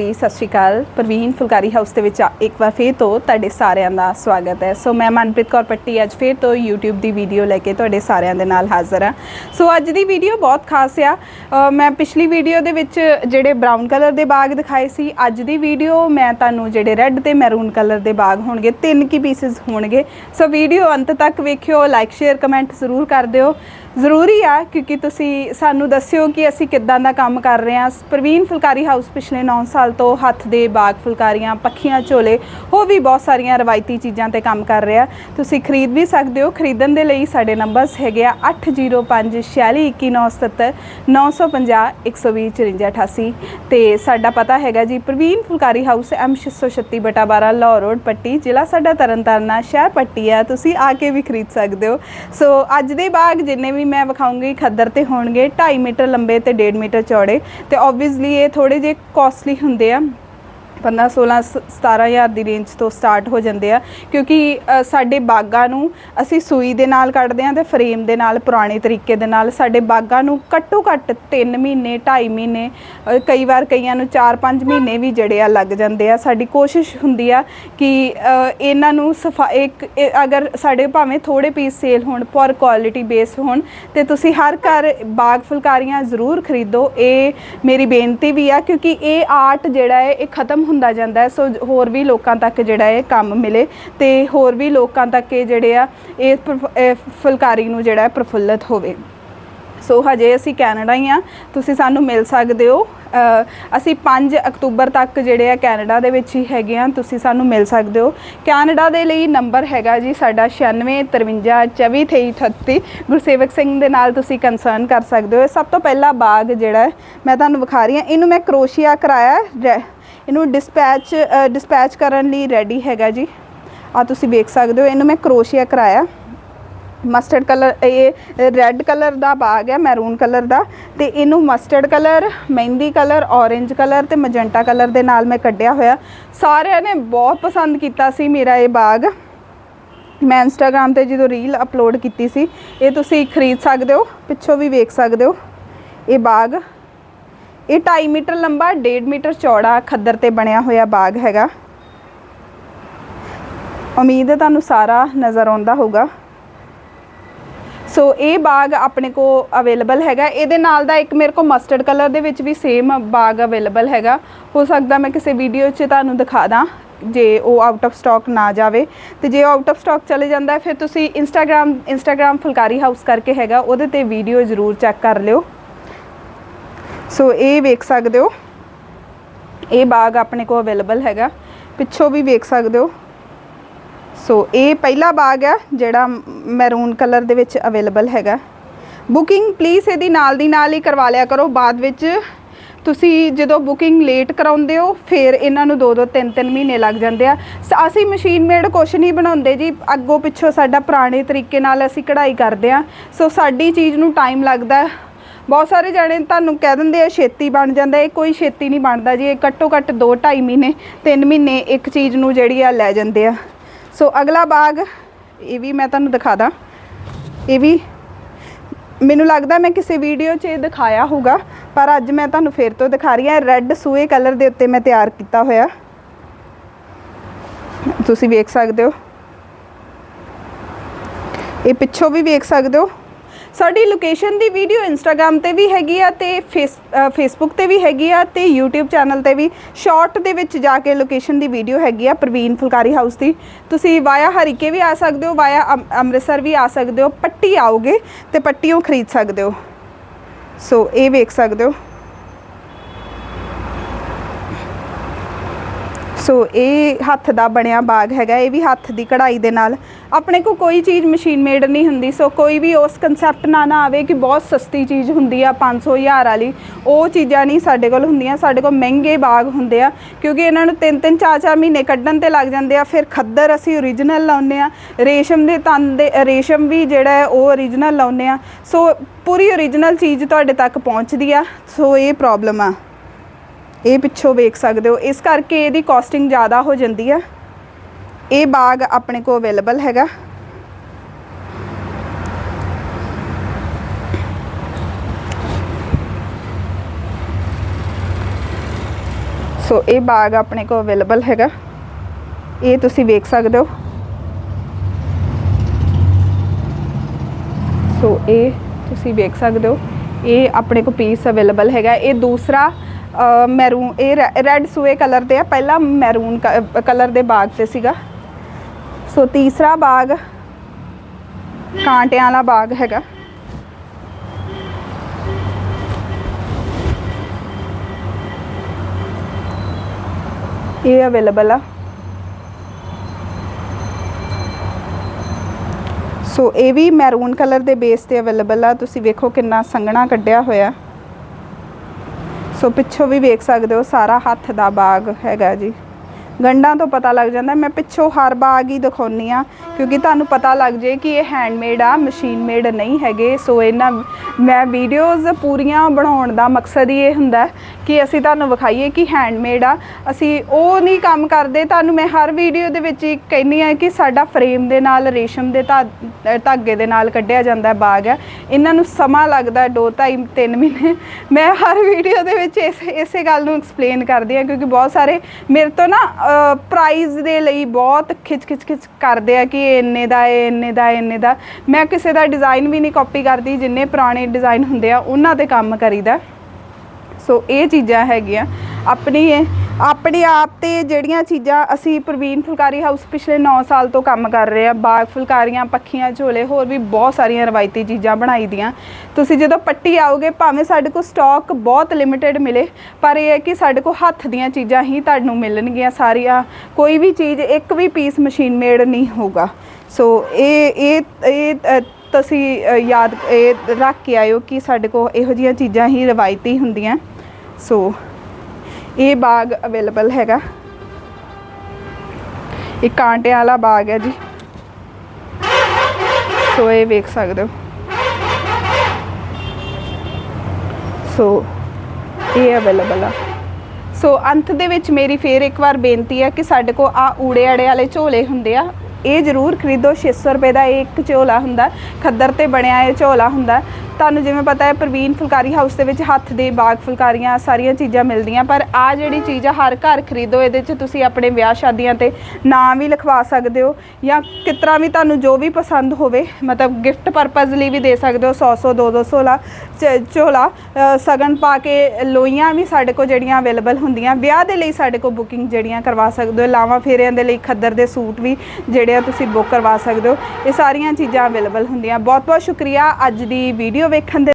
ਜੀ, ਸਤਿ ਸ਼੍ਰੀ ਅਕਾਲ। ਪ੍ਰਵੀਨ ਫੁਲਕਾਰੀ ਹਾਊਸ ਦੇ ਵਿੱਚ ਇੱਕ ਵਾਰ ਫੇਰ ਤੋਂ ਤੁਹਾਡੇ ਸਾਰਿਆਂ ਦਾ ਸਵਾਗਤ ਹੈ। ਸੋ ਮੈਂ ਮਨਪ੍ਰੀਤ ਕੌਰ ਪੱਟੀ ਅੱਜ ਫੇਰ ਤੋਂ YouTube ਦੀ ਵੀਡੀਓ ਲੈ ਕੇ ਤੁਹਾਡੇ ਸਾਰਿਆਂ ਦੇ ਨਾਲ ਹਾਜ਼ਰ ਹਾਂ। ਸੋ ਅੱਜ ਦੀ ਵੀਡੀਓ ਬਹੁਤ ਖਾਸ ਆ। ਮੈਂ ਪਿਛਲੀ ਵੀਡੀਓ ਦੇ ਵਿੱਚ ਜਿਹੜੇ ਬਰਾਊਨ ਕਲਰ ਦੇ ਬਾਗ ਦਿਖਾਏ ਸੀ, ਅੱਜ ਦੀ ਵੀਡੀਓ ਮੈਂ ਤੁਹਾਨੂੰ ਜਿਹੜੇ ਰੈੱਡ ਤੇ ਮੈਰੂਨ ਕਲਰ ਦੇ ਬਾਗ ਹੋਣਗੇ, ਤਿੰਨ ਕੀ ਪੀਸਸ ਹੋਣਗੇ। ਸੋ ਵੀਡੀਓ ਅੰਤ ਤੱਕ ਵੇਖਿਓ ਲਾਈਕ ਸ਼ੇਅਰ ਕਮੈਂਟ ਜ਼ਰੂਰ ਕਰ ਦਿਓ। ਜ਼ਰੂਰੀ ਆ, ਕਿਉਂਕਿ ਤੁਸੀਂ ਸਾਨੂੰ ਦੱਸਿਓ ਕਿ ਅਸੀਂ ਕਿੱਦਾਂ ਦਾ ਕੰਮ ਕਰ ਰਹੇ ਹਾਂ। ਪ੍ਰਵੀਨ ਫੁਲਕਾਰੀ ਹਾਊਸ ਪਿਛਲੇ 9 ਸਾਲ ਤੋਂ ਹੱਥ ਦੇ ਬਾਗ ਫੁਲਕਾਰੀਆਂ, ਪੱਖੀਆਂ, ਝੋਲੇ, ਹੋਰ ਵੀ ਬਹੁਤ ਸਾਰੀਆਂ ਰਵਾਇਤੀ ਚੀਜ਼ਾਂ ਤੇ ਕੰਮ ਕਰ ਰਿਹਾ। ਤੁਸੀਂ ਖਰੀਦ ਵੀ ਸਕਦੇ ਹੋ। ਖਰੀਦਣ ਦੇ ਲਈ ਸਾਡੇ ਨੰਬਰਸ ਹੈਗੇ ਆ 8056411977 950 120 ਤੇ ਸਾਡਾ ਪਤਾ ਹੈਗਾ ਜੀ ਪ੍ਰਵੀਨ ਫੁਲਕਾਰੀ ਹਾਊਸ ਐਮ 636 ਬਟਾ 12 ਲਾਹੌਰ ਰੋਡ, ਪੱਟੀ, ਜ਼ਿਲ੍ਹਾ ਸਾਡਾ ਤਰਨਤਾਰਨ ਆ ਸ਼ਹਿਰ, ਪੱਟੀ ਆ। ਤੁਸੀਂ ਆ ਕੇ ਵੀ ਖਰੀਦ ਸਕਦੇ ਹੋ। ਸੋ ਅੱਜ ਦੇ ਬਾਗ ਜਿੰਨੇ ਵੀ ਮੈਂ ਵਿਖਾਉਂਗੀ, ਖੱਦਰ ਤੇ ਹੋਣਗੇ 2.5 ਮੀਟਰ ਲੰਬੇ ਤੇ 1.5 ਮੀਟਰ ਚੌੜੇ। ਤੇ ਆਬਵੀਅਸਲੀ ਇਹ ਥੋੜੇ ਜਿਹੇ ਕਾਸਟਲੀ ਹੁੰਦੇ ਆ। 15 16 17000 ਦੀ ਰੇਂਜ ਤੋਂ ਸਟਾਰਟ ਹੋ ਜਾਂਦੇ ਆ। ਕਿਉਂਕਿ ਸਾਡੇ ਬਾਗਾਂ ਨੂੰ ਅਸੀਂ ਸੂਈ ਦੇ ਨਾਲ ਕੱਢਦੇ ਆ ਤੇ ਫਰੇਮ ਦੇ ਨਾਲ, ਪੁਰਾਣੇ ਤਰੀਕੇ ਦੇ ਨਾਲ ਸਾਡੇ ਬਾਗਾਂ ਨੂੰ ਘੱਟੋ ਘੱਟ 3 ਮਹੀਨੇ 2.5 ਮਹੀਨੇ ਕਈ ਵਾਰ ਕਈਆਂ ਨੂੰ 4-5 ਮਹੀਨੇ ਵੀ ਜਿਹੜੇ ਆ ਲੱਗ ਜਾਂਦੇ ਆ। ਸਾਡੀ ਕੋਸ਼ਿਸ਼ ਹੁੰਦੀ ਆ ਕਿ ਇਹਨਾਂ ਨੂੰ ਸਫਾ, ਇੱਕ ਅਗਰ ਸਾਡੇ ਭਾਵੇਂ ਥੋੜੇ ਪੀਸ ਸੇਲ ਹੋਣ ਪਰ ਕੁਆਲਿਟੀ ਬੇਸ ਹੋਣ, ਤੇ ਤੁਸੀਂ ਹਰ ਘਰ ਬਾਗ ਫੁਲਕਾਰੀਆਂ ਜ਼ਰੂਰ ਖਰੀਦੋ। ਇਹ ਮੇਰੀ ਬੇਨਤੀ ਵੀ ਆ, ਕਿਉਂਕਿ ਇਹ ਆਰਟ ਜਿਹੜਾ ਹੈ, ਇਹ ਖਤਮ ਹੁੰਦਾ ਜਾਂਦਾ ਹੈ। ਸੋ ਹੋਰ ਵੀ ਲੋਕਾਂ ਤੱਕ ਜਿਹੜਾ ਇਹ ਕੰਮ ਮਿਲੇ ਤੇ ਹੋਰ ਵੀ ਲੋਕਾਂ ਤੱਕ ਇਹ ਜਿਹੜੇ ਆ, ਇਹ ਪ੍ਰਫ- ਇਹ ਫੁਲਕਾਰੀ ਨੂੰ ਜਿਹੜਾ ਹੈ ਪ੍ਰਫੁੱਲਤ ਹੋਵੇ। ਸੋ ਹਜੇ ਅਸੀਂ ਕੈਨੇਡਾ ਹੀ ਆ। ਤੁਸੀਂ ਸਾਨੂੰ ਮਿਲ ਸਕਦੇ ਹੋ। ਅਸੀਂ 5 ਅਕਤੂਬਰ ਤੱਕ ਜਿਹੜੇ ਆ ਕੈਨੇਡਾ ਦੇ ਵਿੱਚ ਹੀ ਹੈਗੇ ਆ। ਤੁਸੀਂ ਸਾਨੂੰ ਮਿਲ ਸਕਦੇ ਹੋ। ਕੈਨੇਡਾ ਦੇ ਲਈ ਨੰਬਰ ਹੈਗਾ ਜੀ ਸਾਡਾ 9653242338 ਗੁਰਸੇਵਕ ਸਿੰਘ ਦੇ ਨਾਲ ਤੁਸੀਂ ਕੰਸਰਨ ਕਰ ਸਕਦੇ ਹੋ। ਇਹ ਸਭ ਤੋਂ ਪਹਿਲਾ ਬਾਗ ਜਿਹੜਾ ਮੈਂ ਤੁਹਾਨੂੰ ਵਿਖਾ ਰਹੀ ਹਾਂ। ਇਹਨੂੰ ਮੈਂ ਕਰੋਸ਼ੀਆ ਕਰਾਇਆ ਹੈ। ਇਹਨੂੰ ਡਿਸਪੈਚ ਡਿਸਪੈਚ ਕਰਨ ਲਈ ਰੈਡੀ ਹੈਗਾ ਜੀ। ਆ ਤੁਸੀਂ ਵੇਖ ਸਕਦੇ ਹੋ, ਇਹਨੂੰ ਮੈਂ ਕਰੋਸ਼ੀਆ ਕਰਾਇਆ। ਮਸਟਰਡ ਕਲਰ ਇਹ ਰੈੱਡ ਕਲਰ ਦਾ ਬਾਗ ਹੈ ਮੈਰੂਨ ਕਲਰ ਦਾ। ਤੇ ਇਹਨੂੰ mustard colour mehndi colour orange colour ਤੇ ਮਜੰਟਾ ਕਲਰ ਦੇ ਨਾਲ ਮੈਂ ਕੱਢਿਆ ਹੋਇਆ। ਸਾਰਿਆਂ ਨੇ ਬਹੁਤ ਪਸੰਦ ਕੀਤਾ ਸੀ ਮੇਰਾ ਇਹ ਬਾਗ। ਮੈਂ ਇੰਸਟਾਗ੍ਰam ਤੇ ਜਦੋਂ ਰੀਲ ਅਪਲੋਡ ਕੀਤੀ ਸੀ, ਇਹ ਤੁਸੀਂ ਖਰੀਦ ਸਕਦੇ ਹੋ, ਪਿੱਛੋਂ ਵੀ ਵੇਖ ਸਕਦੇ ਹੋ। ਇਹ ਬਾਗ ਇਹ 2.5 ਮੀਟਰ ਲੰਬਾ 1.5 ਮੀਟਰ ਚੌੜਾ ਖੱਦਰ ਤੇ ਬਣਿਆ ਹੋਇਆ ਬਾਗ ਹੈਗਾ। ਉਮੀਦ ਹੈ ਤੁਹਾਨੂੰ ਸਾਰਾ ਨਜ਼ਰ ਆਉਂਦਾ ਹੋਊਗਾ। ਸੋ ਇਹ ਬਾਗ ਆਪਣੇ ਕੋ ਅਵੇਲੇਬਲ ਹੈਗਾ। ਇਹਦੇ ਨਾਲ ਦਾ ਇੱਕ ਮੇਰੇ ਕੋ ਮਸਟਰਡ ਕਲਰ ਦੇ ਵਿੱਚ ਵੀ ਸੇਮ ਬਾਗ ਅਵੇਲੇਬਲ ਹੈਗਾ। ਹੋ ਸਕਦਾ ਮੈਂ ਕਿਸੇ ਵੀਡੀਓ 'ਚ ਤੁਹਾਨੂੰ ਦਿਖਾ ਦਾਂ, ਜੇ ਉਹ ਆਊਟ ਆਫ ਸਟਾਕ ਨਾ ਜਾਵੇ। ਤੇ ਜੇ ਆਊਟ ਆਫ ਸਟਾਕ ਚਲੇ ਜਾਂਦਾ ਫਿਰ ਤੁਸੀਂ ਇੰਸਟਾਗ੍ਰam ਇੰਸਟਾਗ੍ਰam ਫੁਲਕਾਰੀ ਹਾਊਸ ਕਰਕੇ ਹੈਗਾ, ਉਹਦੇ ਤੇ ਵੀਡੀਓ ਜ਼ਰੂਰ ਚੈੱਕ ਕਰ ਲਿਓ। ਸੋ ਇਹ ਵੇਖ ਸਕਦੇ ਹੋ। ਇਹ ਬਾਗ ਆਪਣੇ ਕੋਲ ਅਵੇਲੇਬਲ ਹੈਗਾ। ਪਿੱਛੋਂ ਵੀ ਵੇਖ ਸਕਦੇ ਹੋ। ਸੋ ਇਹ ਪਹਿਲਾ ਬਾਗ ਹੈ, ਜਿਹੜਾ ਮੈਰੂਨ ਕਲਰ ਦੇ ਵਿੱਚ ਅਵੇਲੇਬਲ ਹੈਗਾ। ਬੁਕਿੰਗ ਪਲੀਜ਼ ਇਹਦੀ ਨਾਲ ਦੀ ਨਾਲ ਹੀ ਕਰਵਾ ਲਿਆ ਕਰੋ। ਬਾਅਦ ਵਿੱਚ ਤੁਸੀਂ ਜਦੋਂ ਬੁਕਿੰਗ ਲੇਟ ਕਰਾਉਂਦੇ ਹੋ, ਫਿਰ ਇਹਨਾਂ ਨੂੰ 2-2 3-3 ਮਹੀਨੇ ਲੱਗ ਜਾਂਦੇ ਆ। ਸ- ਅਸੀਂ ਮਸ਼ੀਨ ਮੇਡ ਕੁਛ ਨਹੀਂ ਬਣਾਉਂਦੇ ਜੀ। ਅੱਗੋਂ ਪਿੱਛੋਂ ਸਾਡਾ ਪੁਰਾਣੇ ਤਰੀਕੇ ਨਾਲ ਅਸੀਂ ਕਢਾਈ ਕਰਦੇ ਆ। ਸੋ ਸਾਡੀ ਚੀਜ਼ ਨੂੰ ਟਾਈਮ ਲੱਗਦਾ। ਬਹੁਤ ਸਾਰੇ ਜਾਣੇ ਤੁਹਾਨੂੰ ਕਹਿ ਦਿੰਦੇ ਆ, ਛੇਤੀ ਬਣ ਜਾਂਦਾ, ਇਹ ਕੋਈ ਛੇਤੀ ਨਹੀਂ ਬਣਦਾ ਜੀ, ਇਹ ਘੱਟੋ ਘੱਟ 2-2.5 ਮਹੀਨੇ 3 ਮਹੀਨੇ ਇੱਕ ਚੀਜ਼ ਨੂੰ ਜਿਹੜੀ ਆ ਲੈ ਜਾਂਦੇ ਆ। ਸੋ ਅਗਲਾ ਬਾਗ, ਇਹ ਵੀ ਮੈਂ ਤੁਹਾਨੂੰ ਦਿਖਾ ਦਾਂ। ਇਹ ਵੀ ਮੈਨੂੰ ਲੱਗਦਾ ਮੈਂ ਕਿਸੇ ਵੀਡੀਓ 'ਚ ਇਹ ਦਿਖਾਇਆ ਹੋਊਗਾ, ਪਰ ਅੱਜ ਮੈਂ ਤੁਹਾਨੂੰ ਫੇਰ ਤੋਂ ਦਿਖਾ ਰਹੀ ਹਾਂ ਰੈੱਡ ਸੂਏ ਕਲਰ ਦੇ ਉੱਤੇ ਮੈਂ ਤਿਆਰ ਕੀਤਾ ਹੋਇਆ। ਤੁਸੀਂ ਵੇਖ ਸਕਦੇ ਹੋ। ਇਹ ਪਿੱਛੋਂ ਵੀ ਵੇਖ ਸਕਦੇ ਹੋ। ਸਾਡੀ ਲੋਕੇਸ਼ਨ ਦੀ ਵੀਡੀਓ ਇੰਸਟਾਗ੍ਰam ਤੇ ਵੀ ਹੈਗੀ ਆ ਤੇ ਫੇਸ ਫੇਸਬੁੱਕ ਤੇ ਵੀ ਹੈਗੀ ਆ ਤੇ YouTube ਚੈਨਲ ਤੇ ਵੀ। ਸ਼ਾਰਟ ਦੇ ਵਿੱਚ ਜਾ ਕੇ ਲੋਕੇਸ਼ਨ ਦੀ ਵੀਡੀਓ ਹੈਗੀ ਆ ਪ੍ਰਵੀਨ ਫੁਲਕਾਰੀ ਹਾਊਸ ਦੀ। ਤੁਸੀਂ ਵਾਇਆ ਹਰੀਕੇ ਵੀ ਆ ਸਕਦੇ ਹੋ, ਵਾਇਆ ਅੰਮ੍ਰਿਤਸਰ ਵੀ ਆ ਸਕਦੇ ਹੋ, ਪੱਟੀ ਆਓਗੇ ਤੇ ਪੱਟੀਓਂ ਖਰੀਦ ਸਕਦੇ ਹੋ। ਸੋ ਇਹ ਵੇਖ ਸਕਦੇ ਹੋ। ਸੋ ਇਹ ਹੱਥ ਦਾ ਬਣਿਆ ਬਾਗ ਹੈਗਾ, ਇਹ ਵੀ ਹੱਥ ਦੀ ਕਢਾਈ ਦੇ ਨਾਲ। ਆਪਣੇ ਕੋ ਕੋਈ ਚੀਜ਼ ਮਸ਼ੀਨ ਮੇਡ ਨਹੀਂ ਹੁੰਦੀ, ਸੋ ਕੋਈ ਵੀ ਉਸ ਕਨਸੈਪਟ ਨਾਲ ਨਾ ਆਵੇ ਕਿ ਬਹੁਤ ਸਸਤੀ ਚੀਜ਼ ਹੁੰਦੀ ਆ 500 ਹਜ਼ਾਰ ਵਾਲੀ, ਉਹ ਚੀਜ਼ਾਂ ਨਹੀਂ ਸਾਡੇ ਕੋਲ ਹੁੰਦੀਆਂ। ਸਾਡੇ ਕੋਲ ਮਹਿੰਗੇ ਬਾਗ ਹੁੰਦੇ ਆ, ਕਿਉਂਕਿ ਇਹਨਾਂ ਨੂੰ 3-3 4-4 ਮਹੀਨੇ ਕੱਢਣ ਤੇ ਲੱਗ ਜਾਂਦੇ ਆ। ਫਿਰ ਖੱਦਰ ਅਸੀਂ ਓਰੀਜਨਲ ਲਾਉਂਦੇ ਆ, ਰੇਸ਼ਮ ਦੇ ਤਨ ਦੇ, ਰੇਸ਼ਮ ਵੀ ਜਿਹੜਾ ਹੈ ਉਹ ਓਰੀਜਨਲ ਲਾਉਂਦੇ ਆ। ਸੋ ਪੂਰੀ ਓਰੀਜਨਲ ਚੀਜ਼ ਤੁਹਾਡੇ ਤੱਕ ਪਹੁੰਚਦੀ ਆ, ਸੋ ਇਹ ਪ੍ਰੋਬਲਮ ਆ। ਇਹ ਪਿੱਛੋਂ ਵੇਖ ਸਕਦੇ ਹੋ। ਇਸ ਕਰਕੇ ਇਹਦੀ ਕਾਸਟਿੰਗ ਜ਼ਿਆਦਾ ਹੋ ਜਾਂਦੀ ਹੈ। ਇਹ ਬਾਗ ਆਪਣੇ ਕੋਲ ਅਵੇਲੇਬਲ ਹੈਗਾ। ਸੋ ਇਹ ਬਾਗ ਆਪਣੇ ਕੋਲ ਅਵੇਲੇਬਲ ਹੈਗਾ। ਇਹ ਤੁਸੀਂ ਵੇਖ ਸਕਦੇ ਹੋ। ਸੋ ਇਹ ਤੁਸੀਂ ਵੇਖ ਸਕਦੇ ਹੋ। ਇਹ ਆਪਣੇ ਕੋਲ ਪੀਸ ਅਵੇਲੇਬਲ ਹੈਗਾ। ਇਹ ਦੂਸਰਾ ਮੈਰੂਨ ਇਹ ਰੈੱਡ ਸੂਏ ਕਲਰ ਦੇ ਆ। ਪਹਿਲਾ ਮੈਰੂਨ ਕਲਰ ਦੇ ਬਾਗ ਤੇ ਸੀਗਾ। ਸੋ ਤੀਸਰਾ ਬਾਗ ਕਾਂਟਿਆਂ ਵਾਲਾ ਬਾਗ ਹੈਗਾ। ਇਹ ਅਵੇਲੇਬਲ ਆ। ਸੋ ਇਹ ਵੀ ਮੈਰੂਨ ਕਲਰ ਦੇ ਬੇਸ ਤੇ ਅਵੇਲੇਬਲ ਆ। ਤੁਸੀਂ ਵੇਖੋ ਕਿੰਨਾ ਸੰਘਣਾ ਕੱਢਿਆ ਹੋਇਆ। ਸੋ ਪਿੱਛੋਂ ਵੀ ਵੇਖ ਸਕਦੇ ਹੋ, ਸਾਰਾ ਹੱਥ ਦਾ ਬਾਗ ਹੈਗਾ ਜੀ। ਗੰਡਾਂ ਤੋਂ ਪਤਾ ਲੱਗ ਜਾਂਦਾ, ਮੈਂ ਪਿੱਛੋਂ ਹਰ ਬਾਗ ਹੀ ਦਿਖਾਉਣੀ ਆ ਕਿਉਂਕਿ ਤੁਹਾਨੂੰ ਪਤਾ ਲੱਗ ਜੇ ਕਿ ਇਹ ਹੈਂਡਮੇਡ ਆ ਮਸ਼ੀਨ ਮੇਡ ਨਹੀਂ ਹੈਗੇ। ਸੋ ਇਹਨਾਂ, ਮੈਂ ਵੀਡੀਓਜ਼ ਪੂਰੀਆਂ ਬਣਾਉਣ ਦਾ ਮਕਸਦ ਹੀ ਇਹ ਹੁੰਦਾ ਕਿ ਅਸੀਂ ਤੁਹਾਨੂੰ ਵਿਖਾਈਏ ਕਿ ਹੈਂਡਮੇਡ ਆ। ਅਸੀਂ ਉਹ ਨਹੀਂ ਕੰਮ ਕਰਦੇ ਤੁਹਾਨੂੰ ਮੈਂ ਹਰ ਵੀਡੀਓ ਦੇ ਵਿੱਚ ਹੀ ਕਹਿੰਨੀ ਆ ਕਿ ਸਾਡਾ ਫਰੇਮ ਦੇ ਨਾਲ ਰੇਸ਼ਮ ਦੇ ਧਾ- ਧਾਗੇ ਦੇ ਨਾਲ ਕੱਢਿਆ ਜਾਂਦਾ ਬਾਗ ਹੈ। ਇਹਨਾਂ ਨੂੰ ਸਮਾਂ ਲੱਗਦਾ 2 ਢਾਈ 3 ਮਹੀਨੇ। ਮੈਂ ਹਰ ਵੀਡੀਓ ਦੇ ਵਿੱਚ ਇਸ ਇਸੇ ਗੱਲ ਨੂੰ ਐਕਸਪਲੇਨ ਕਰਦੀ ਆ ਕਿਉਂਕਿ ਬਹੁਤ ਸਾਰੇ ਮੇਰੇ ਤੋਂ ਨਾ ਪ੍ਰਾਈਜ਼ ਦੇ ਲਈ ਬਹੁਤ ਖਿੱਚ ਖਿੱਚ ਖਿੱਚ ਕਰਦੇ ਆ ਕਿ ਇਹ ਇੰਨੇ ਦਾ ਏ ਇੰਨੇ ਦਾ ਹੈ, ਇੰਨੇ ਦਾ। ਮੈਂ ਕਿਸੇ ਦਾ ਡਿਜ਼ਾਈਨ ਵੀ ਨਹੀਂ ਕਾਪੀ ਕਰਦੀ ਜਿੰਨੇ ਪੁਰਾਣੇ ਡਿਜ਼ਾਈਨ ਹੁੰਦੇ ਆ ਉਹਨਾਂ ਤੇ ਕੰਮ ਕਰੀਦਾ। ਸੋ ਇਹ ਚੀਜ਼ਾਂ ਹੈਗੀਆਂ। ਆਪਣੀ ਆਪਣੇ ਆਪ ਤੇ ਜਿਹੜੀਆਂ ਚੀਜ਼ਾਂ ਅਸੀਂ ਪ੍ਰਵੀਨ ਫੁਲਕਾਰੀ ਹਾਊਸ ਪਿਛਲੇ 9 ਸਾਲ ਤੋਂ ਕੰਮ ਕਰ ਰਹੇ ਆ ਬਾਗ ਫੁਲਕਾਰੀਆਂ, ਪੱਖੀਆਂ, ਝੋਲੇ, ਹੋਰ ਵੀ ਬਹੁਤ ਸਾਰੀਆਂ ਰਵਾਇਤੀ ਚੀਜ਼ਾਂ ਬਣਾਈ ਦੀਆਂ। ਤੁਸੀਂ ਜਦੋਂ ਪੱਟੀ ਆਓਗੇ, ਭਾਵੇਂ ਸਾਡੇ ਕੋਲ ਸਟਾਕ ਬਹੁਤ ਲਿਮਿਟਿਡ ਮਿਲੇ, ਪਰ ਇਹ ਹੈ ਕਿ ਸਾਡੇ ਕੋਲ ਹੱਥ ਦੀਆਂ ਚੀਜ਼ਾਂ ਹੀ ਤੁਹਾਨੂੰ ਮਿਲਣਗੀਆਂ ਸਾਰੀਆਂ। ਕੋਈ ਵੀ ਚੀਜ਼, ਇੱਕ ਵੀ ਪੀਸ ਮਸ਼ੀਨ ਮੇਡ ਨਹੀਂ ਹੋਊਗਾ। ਸੋ ਇਹ ਇਹ ਇਹ ਤੁਸੀਂ ਯਾਦ, ਇਹ ਰੱਖ ਕੇ ਆਇਓ ਕਿ ਸਾਡੇ ਕੋਲ ਇਹੋ ਜਿਹੀਆਂ ਚੀਜ਼ਾਂ ਹੀ ਰਵਾਇਤੀ ਹੁੰਦੀਆਂ। ਸੋ ਇਹ ਬਾਗ ਅਵੇਲੇਬਲ ਹੈਗਾ। ਇਹ ਕਾਂਟਿਆਂ ਵਾਲਾ ਬਾਗ ਹੈ ਜੀ। ਸੋ ਇਹ ਵੇਖ ਸਕਦੇ ਹੋ। ਸੋ ਇਹ ਅਵੇਲੇਬਲ ਆ। ਸੋ ਅੰਤ ਦੇ ਵਿੱਚ ਮੇਰੀ ਫੇਰ ਇੱਕ ਵਾਰ ਬੇਨਤੀ ਹੈ ਕਿ ਸਾਡੇ ਕੋਲ ਆ ਊੜੇ ਆੜੇ ਵਾਲੇ ਝੋਲੇ ਹੁੰਦੇ ਆ। ਇਹ ਜ਼ਰੂਰ ਖਰੀਦੋ। 600 ਰੁਪਏ ਦਾ ਇਹ ਇੱਕ ਝੋਲਾ ਹੁੰਦਾ। ਖੱਦਰ ਤੇ ਬਣਿਆ ਇਹ ਝੋਲਾ ਹੁੰਦਾ। ਤੁਹਾਨੂੰ ਜਿਵੇਂ ਪਤਾ ਹੈ, ਪ੍ਰਵੀਨ ਫੁਲਕਾਰੀ ਹਾਊਸ ਦੇ ਵਿੱਚ ਹੱਥ ਦੇ ਬਾਗ ਫੁਲਕਾਰੀਆਂ ਸਾਰੀਆਂ ਚੀਜ਼ਾਂ ਮਿਲਦੀਆਂ, ਪਰ ਆ ਜਿਹੜੀ ਚੀਜ਼ ਆ, ਹਰ ਘਰ ਖਰੀਦੋ, ਇਹਦੇ 'ਚ ਤੁਸੀਂ ਆਪਣੇ ਵਿਆਹ ਸ਼ਾਦੀਆਂ ਤੇ ਨਾਮ ਵੀ ਲਿਖਵਾ ਸਕਦੇ ਹੋ ਜਾਂ ਕਿਤਰਾ ਵੀ ਤੁਹਾਨੂੰ ਜੋ ਵੀ ਪਸੰਦ ਹੋਵੇ, ਮਤਲਬ ਗਿਫਟ ਪਰਪਸ ਲਈ ਵੀ ਦੇ ਸਕਦੇ ਹੋ 100 100 200 ਝੋਲਾ ਚ- ਝੋਲਾ ਸਗਨ ਪਾ ਕੇ ਲੋਈਆਂ ਵੀ ਸਾਡੇ ਕੋਲ ਜਿਹੜੀਆਂ ਅਵੇਲੇਬਲ ਹੁੰਦੀਆਂ, ਵਿਆਹ ਦੇ ਲਈ ਸਾਡੇ ਕੋਲ ਬੁਕਿੰਗ ਜਿਹੜੀਆਂ ਕਰਵਾ ਸਕਦੇ ਹੋ, ਲਾਵਾਂ ਫੇਰਿਆਂ ਦੇ ਲਈ ਖੱਦਰ ਦੇ ਸੂਟ ਵੀ ਜਿਹੜੇ ਆ ਤੁਸੀਂ ਬੁੱਕ ਕਰਵਾ ਸਕਦੇ ਹੋ, ਇਹ ਸਾਰੀਆਂ ਚੀਜ਼ਾਂ ਅਵੇਲੇਬਲ ਹੁੰਦੀਆਂ। ਬਹੁਤ ਬਹੁਤ ਸ਼ੁਕਰੀਆ ਅੱਜ ਦੀ ਵੀਡੀਓ ਵੇਖਣ ਦੇ